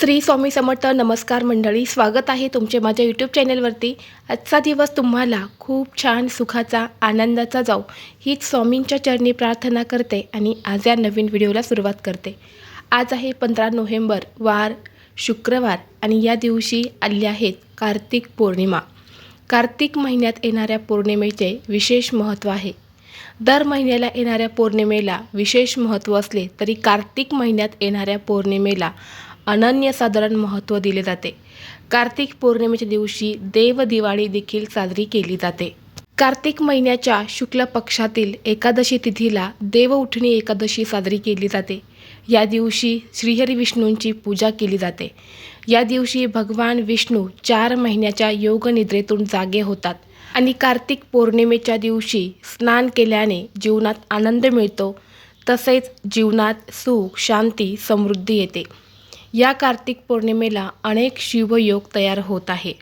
श्री स्वामी समर्थ नमस्कार मंडळी स्वागत आहे तुमचे माझ्या यूट्यूब चॅनलवरती आजचा दिवस तुम्हाला खूप छान सुखाचा आनंदाचा जाऊ. हीच स्वामींच्या चरणी प्रार्थना करते आणि आज या नवीन व्हिडिओला सुरुवात करते. आज आहे पंधरा नोव्हेंबर वार शुक्रवार आणि या दिवशी आली आहेत कार्तिक पौर्णिमा. कार्तिक महिन्यात येणाऱ्या पौर्णिमेचे विशेष महत्त्व आहे. दर महिन्याला येणाऱ्या पौर्णिमेला विशेष महत्त्व असले तरी कार्तिक महिन्यात येणाऱ्या पौर्णिमेला अनन्यसाधारण महत्त्व दिले जाते. कार्तिक पौर्णिमेच्या दिवशी देव दिवाळी देखील साजरी केली जाते. कार्तिक महिन्याच्या शुक्ल पक्षातील एकादशी तिथीला देवउठणी एकादशी साजरी केली जाते. या दिवशी श्रीहरी विष्णूंची पूजा केली जाते. या दिवशी भगवान विष्णू चार महिन्याच्या योगनिद्रेतून जागे होतात आणि कार्तिक पौर्णिमेच्या दिवशी स्नान केल्याने जीवनात आनंद मिळतो. तसेच जीवनात सुख शांती समृद्धी येते. या कार्तिक पौर्णिमेला अनेक शिवयोग तयार होत आहे.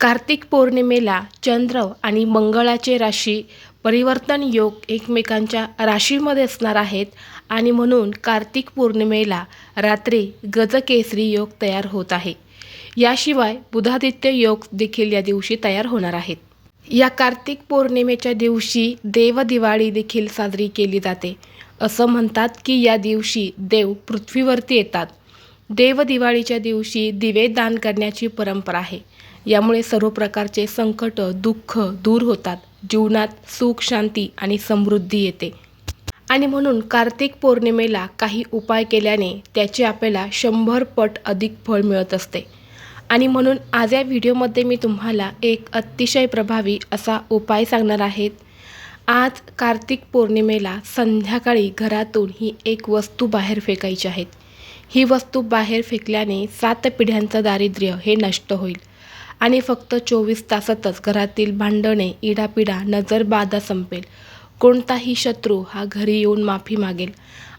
कार्तिक पौर्णिमेला चंद्र आणि मंगळाचे राशी परिवर्तन योग एकमेकांच्या राशीमध्ये असणार आहेत आणि म्हणून कार्तिक पौर्णिमेला रात्री गजकेसरी योग तयार होत आहे. याशिवाय बुधादित्य योग देखील या दिवशी तयार होणार आहेत. या कार्तिक पौर्णिमेच्या दिवशी देवदिवाळी देखील साजरी केली जाते. असं म्हणतात की या दिवशी देव पृथ्वीवरती येतात. देवदिवाळीच्या दिवशी दिवे दान करण्याची परंपरा आहे. यामुळे सर्व प्रकारचे संकट दुःख दूर होतात. जीवनात सुख शांती आणि समृद्धी येते. आणि म्हणून कार्तिक पौर्णिमेला काही उपाय केल्याने त्याचे आपल्याला शंभर पट अधिक फळ मिळत असते. आणि म्हणून आज या व्हिडिओमध्ये मी तुम्हाला एक अतिशय प्रभावी असा उपाय सांगणार आहेत आज कार्तिक पौर्णिमेला संध्याकाळी घरातून ही एक वस्तू बाहेर फेकायची आहेत ही वस्तू बाहेर फेकल्याने सात पिढ्यांचं दारिद्र्य हे नष्ट होईल. आणि फक्त चोवीस तासातच घरातील भांडणे इडापिडा नजरबाधा संपेल. कोणताही शत्रू हा घरी येऊन माफी मागेल.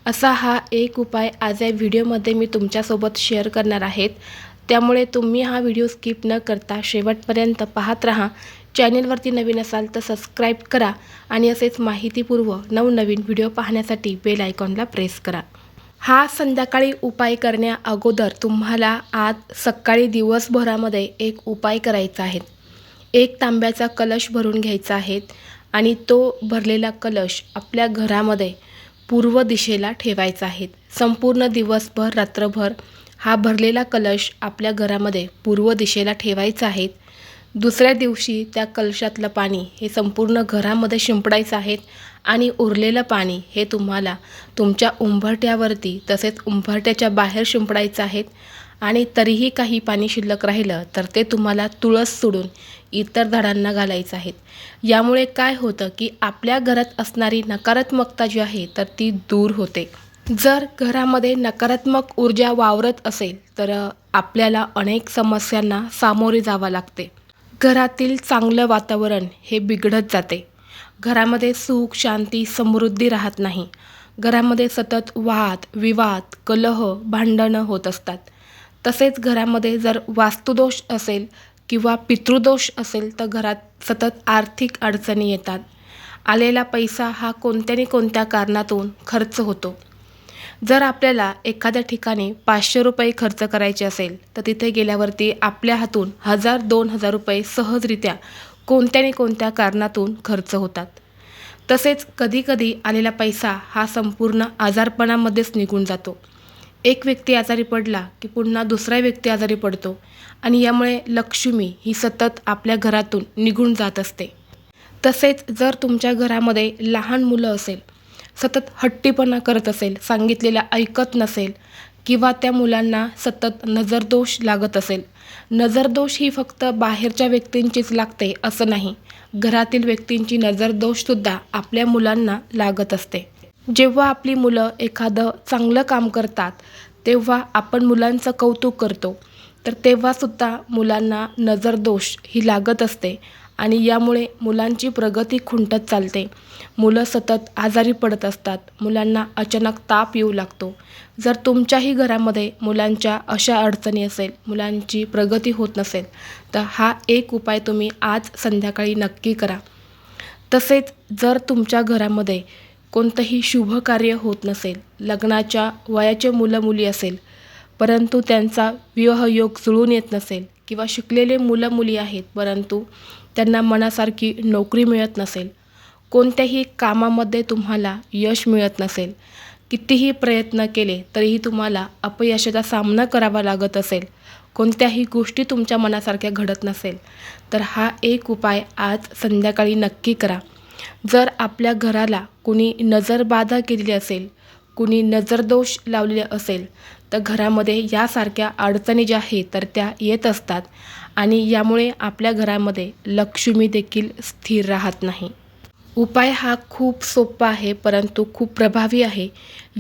असा हा एक उपाय आज या व्हिडिओमध्ये मी तुमच्यासोबत शेअर करणार आहेत. त्यामुळे तुम्ही हा व्हिडिओ स्किप न करता शेवटपर्यंत पाहत राहा. चॅनेलवरती नवीन असाल तर सबस्क्राईब करा आणि असेच माहितीपूर्व नवनवीन व्हिडिओ पाहण्यासाठी बेल आयकॉनला प्रेस करा. हा संध्याकाळी उपाय करण्या अगोदर तुम्हाला आज सकाळी दिवसभरामध्ये एक उपाय करायचा आहे. एक तांब्याचा कलश भरून घ्यायचा आहे आणि तो भरलेला कलश आपल्या घरामध्ये पूर्व दिशेला ठेवायचा आहे. संपूर्ण दिवसभर रात्रभर हा भरलेला कलश आपल्या घरामध्ये पूर्व दिशेला ठेवायचा आहे. दुसऱ्या दिवशी त्या कलशातलं पाणी हे संपूर्ण घरामध्ये शिंपडायचं आहे आणि उरलेलं पाणी हे तुम्हाला तुमच्या उंबरट्यावरती तसेच उंबरट्याच्या बाहेर शिंपडायचं आहे आणि तरीही काही पाणी शिल्लक राहिलं तर ते तुम्हाला तुळस सोडून इतर झाडांना घालायचं आहे. यामुळे काय होतं की आपल्या घरात असणारी नकारात्मकता जी आहे तर ती दूर होते. जर घरामध्ये नकारात्मक ऊर्जा वावरत असेल तर आपल्याला अनेक समस्यांना सामोरे जावं लागते. घरातील चांगलं वातावरण हे बिघडत जाते. घरामध्ये सुख शांती समृद्धी राहत नाही. घरामध्ये सतत वाद विवाद कलह भांडणं होत असतात. तसेच घरामध्ये जर वास्तुदोष असेल किंवा पितृदोष असेल तर घरात सतत आर्थिक अडचणी येतात. आलेला पैसा हा कोणत्या कोणत्या कारणातून खर्च होतो. जर आपल्याला एखाद्या ठिकाणी पाचशे रुपये खर्च करायचे असेल तर तिथे गेल्यावरती आपल्या हातून हजार दोन हजार रुपये सहजरित्या कोणत्या कोणत्या कारणातून खर्च होतात. तसेच कधीकधी आलेला पैसा हा संपूर्ण आजारपणामध्येच निघून जातो. एक व्यक्ती आजारी पडला की पुन्हा दुसरा व्यक्ती आजारी पडतो आणि यामुळे लक्ष्मी ही सतत आपल्या घरातून निघून जात असते. तसेच जर तुमच्या घरामध्ये लहान मुलं असेल सतत हट्टीपणा करत असेल सांगितलेल्या ऐकत नसेल किंवा त्या मुलांना सतत नजरदोष लागत असेल. नजरदोष ही फक्त बाहेरच्या व्यक्तींचीच लागते असं नाही. घरातील व्यक्तींची नजरदोषसुद्धा आपल्या मुलांना लागत असते. जेव्हा आपली मुलं एखादं चांगलं काम करतात तेव्हा आपण मुलांचं कौतुक करतो. तर तेव्हासुद्धा मुलांना नजरदोष ही लागत असते. आणि यामुळे मुलांची प्रगती खुंटत चालते. मुलं सतत आजारी पडत असतात. मुलांना अचानक ताप येऊ लागतो. जर तुमच्याही घरामध्ये मुलांच्या अशा अडचणी असेल मुलांची प्रगती होत नसेल तर हा एक उपाय तुम्ही आज संध्याकाळी नक्की करा. तसेच जर तुमच्या घरामध्ये कोणतंही शुभ कार्य होत नसेल लग्नाच्या वयाचे मुलं मुली असेल परंतु त्यांचा विवाहयोग जुळून येत नसेल किंवा शिकलेले मुलं मुली आहेत परंतु त्यांना मनासारखी नोकरी मिळत नसेल. कोणत्याही कामामध्ये तुम्हाला यश मिळत नसेल. कितीही प्रयत्न केले तरीही तुम्हाला अपयशाचा सामना करावा लागत असेल. कोणत्याही गोष्टी तुमच्या मनासारख्या घडत नसेल. तर हा एक उपाय आज संध्याकाळी नक्की करा. जर आपल्या घराला कुणी नजरबाधा केलेली असेल कुणी नजरदोष लावलेले असेल तर घरामध्ये यासारख्या अडचणी ज्या आहेत तर त्या येत असतात. आणि यामुळे आपल्या घरामध्ये लक्ष्मी देखील स्थिर राहत नाही. उपाय हा खूप सोपा आहे परंतु खूप प्रभावी आहे.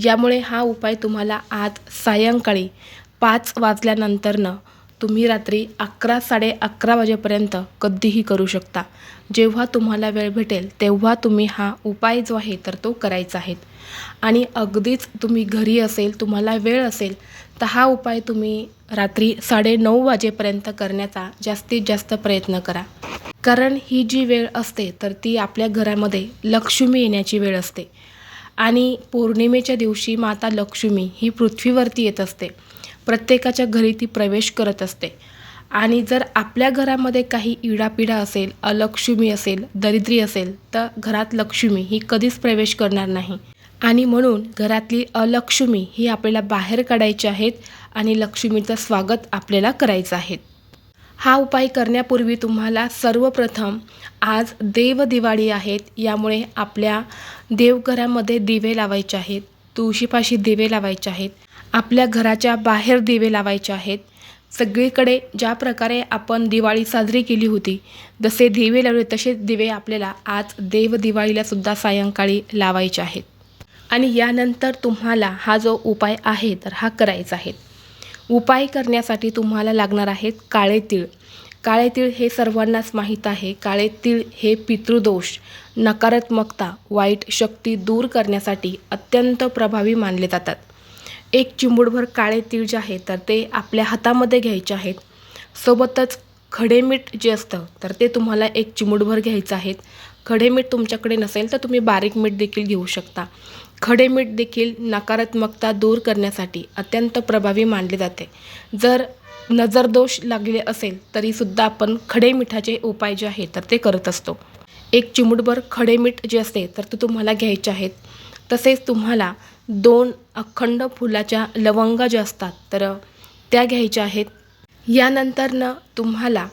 यामुळे हा उपाय तुम्हाला आज सायंकाळी पाच वाजल्यानंतरनं तुम्ही रात्री अकरा साडे अकरा वाजेपर्यंत कधीही करू शकता. जेव्हा तुम्हाला वेळ भेटेल तेव्हा तुम्ही हा उपाय जो आहे तर तो करायचा आहे. आणि अगदीच तुम्ही घरी असेल तुम्हाला वेळ असेल तर हा उपाय तुम्ही रात्री साडेनऊ वाजेपर्यंत करण्याचा जास्तीत जास्त प्रयत्न करा. कारण ही जी वेळ असते तर ती आपल्या घरामध्ये लक्ष्मी येण्याची वेळ असते. आणि पौर्णिमेच्या दिवशी माता लक्ष्मी ही पृथ्वीवरती येत असते. प्रत्येकाच्या घरी ती प्रवेश करत असते. आणि जर आपल्या घरामध्ये काही इडापिडा असेल अलक्ष्मी असेल दरिद्री असेल तर घरात लक्ष्मी ही कधीच प्रवेश करणार नाही. आणि म्हणून घरातली अलक्ष्मी ही आपल्याला बाहेर काढायची आहेत आणि लक्ष्मीचं स्वागत आपल्याला करायचं आहे. हा उपाय करण्यापूर्वी तुम्हाला सर्वप्रथम आज देवदिवाळी आहेत यामुळे आपल्या देवघरामध्ये दिवे लावायचे आहेत तुळशीपाशी दिवे लावायचे आहेत आपल्या घराच्या बाहेर दिवे लावायचे आहेत. सगळीकडे ज्या प्रकारे आपण दिवाळी साजरी केली होती जसे दिवे लावले तसेच दिवे आपल्याला आज देव सुद्धा सायंकाळी लावायचे आहेत. आणि यानंतर तुम्हाला हा जो उपाय आहे तर हा करायचा आहे. उपाय करण्यासाठी तुम्हाला लागणार आहेत काळे तीळ. काळे तीळ हे सर्वांनाच माहीत आहे. काळे तीळ हे पितृदोष नकारात्मकता वाईट शक्ती दूर करण्यासाठी अत्यंत प्रभावी मानले जातात. एक चिमूटभर काळे तीळ जे आहे तर ते आपल्या हातामध्ये घ्यायचे आहेत. सोबतच खडे मीठ जे असतं तर ते तुम्हाला एक चिमूटभर घ्यायचं आहे खडे मीठ तुमच्याकडे नसेल तर तुम्ही बारीक मीठ देखील घेऊ शकता. खडे मीठ देखील नकारात्मकता दूर करण्यासाठी अत्यंत प्रभावी मानले जाते. जर नजरदोष लागले असेल तरीसुद्धा आपण खडे मिठाचे उपाय जे आहेत तर ते करत असतो. एक चिमूटभर खडे मीठ जे असते तर ते तुम्हाला घ्यायचे आहेत. तसेच तुम्हाला दोन अखंड फुलाच्या लवंगा ज्या असतात तर त्या घ्यायच्या आहेत. यानंतरनं तुम्हाला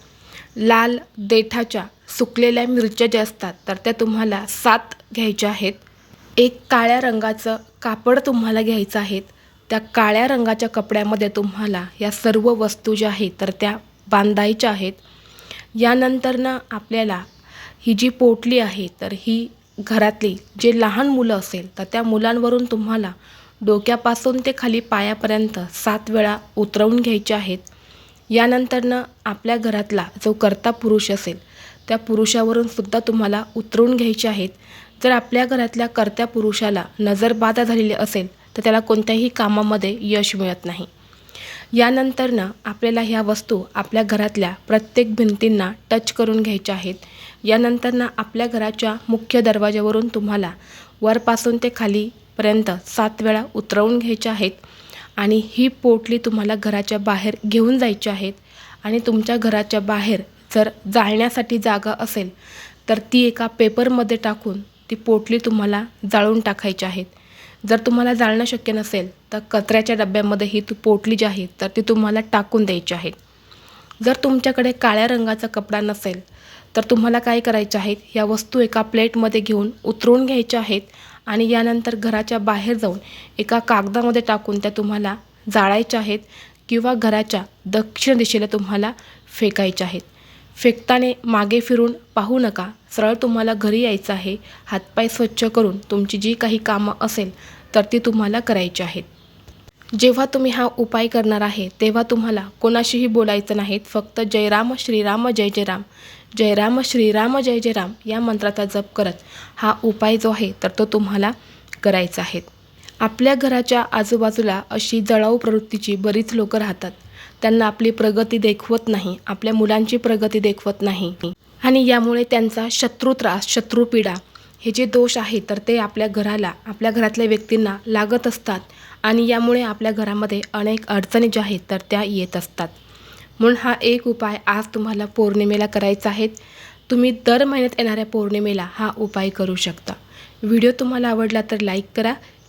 लाल देठाच्या सुकलेल्या मिरच्या ज्या असतात तर त्या तुम्हाला सात घ्यायच्या आहेत. एक काळ्या रंगाचं कापड तुम्हाला घ्यायचं आहे त्या काळ्या रंगाच्या कपड्यामध्ये तुम्हाला या सर्व वस्तू ज्या आहेत तर त्या बांधायच्या आहेत. यानंतरनं आपल्याला ही जी पोटली आहे तर ही घरातली जे लहान मुलं असेल तर त्या मुलांवरून तुम्हाला डोक्यापासून ते खाली पायापर्यंत सात वेळा उतरवून घ्यायचे आहेत. यानंतरनं आपल्या घरातला जो कर्ता पुरुष असेल त्या पुरुषावरून सुद्धा तुम्हाला उतरवून घ्यायचे आहेत. जर आपल्या घरातल्या कर्त्या पुरुषाला नजरबाधा झालेली असेल तर त्याला कोणत्याही कामामध्ये यश मिळत नाही. यानंतरनं आपल्याला ह्या वस्तू आपल्या घरातल्या प्रत्येक भिंतींना टच करून घ्यायच्या आहेत. यानंतरनं आपल्या घराच्या मुख्य दरवाज्यावरून तुम्हाला वरपासून ते खालीपर्यंत सात वेळा उतरवून घ्यायच्या आहेत आणि ही पोटली तुम्हाला घराच्या बाहेर घेऊन जायची आहेत. आणि तुमच्या घराच्या बाहेर जर जाळण्यासाठी जागा असेल तर ती एका पेपरमध्ये टाकून ती पोटली तुम्हाला जाळून टाकायची आहेत. जर तुम्हाला जाळणं शक्य नसेल तर कचऱ्याच्या डब्यामध्ये ही तू पोटली जी आहे तर ती तुम्हाला टाकून द्यायची आहे. जर तुमच्याकडे काळ्या रंगाचा कपडा नसेल तर तुम्हाला काय करायचं आहेत या वस्तू एका प्लेटमध्ये घेऊन उतरवून घ्यायच्या आहेत आणि यानंतर घराच्या बाहेर जाऊन एका कागदामध्ये टाकून त्या तुम्हाला जाळायच्या आहेत किंवा घराच्या दक्षिण दिशेला तुम्हाला फेकायच्या आहेत. फेकताने मागे फिरून पाहू नका. सरळ तुम्हाला घरी यायचं आहे. हातपाय स्वच्छ करून तुमची जी काही कामं असेल तर ती तुम्हाला करायची आहेत. जेव्हा तुम्ही हा उपाय करणार आहे तेव्हा तुम्हाला कोणाशीही बोलायचं नाहीत फक्त जयराम श्रीराम जय जयराम. जयराम श्रीराम जय जयराम या मंत्राचा जप करत हा उपाय जो आहे तर तो तुम्हाला करायचा आहे. आपल्या घराच्या आजूबाजूला अशी जळाऊ प्रवृत्तीची बरीच लोकं राहतात. त्यांना आपली प्रगती देखवत नाही आपल्या मुलांची प्रगती देखवत नाही. आणि यामुळे त्यांचा शत्रू त्रास शत्रुपीडा हे जे दोष आहे तर ते आपल्या घराला आपल्या घरातल्या व्यक्तींना लागत असतात. आणि यामुळे आपल्या घरामध्ये अनेक अडचणी ज्या आहेत तर त्या येत असतात. म्हणून हा एक उपाय आज तुम्हाला पौर्णिमेला करायचा आहे. तुम्ही दर महिन्यात येणाऱ्या पौर्णिमेला हा उपाय करू शकता. व्हिडिओ तुम्हाला आवडला तर लाईक करा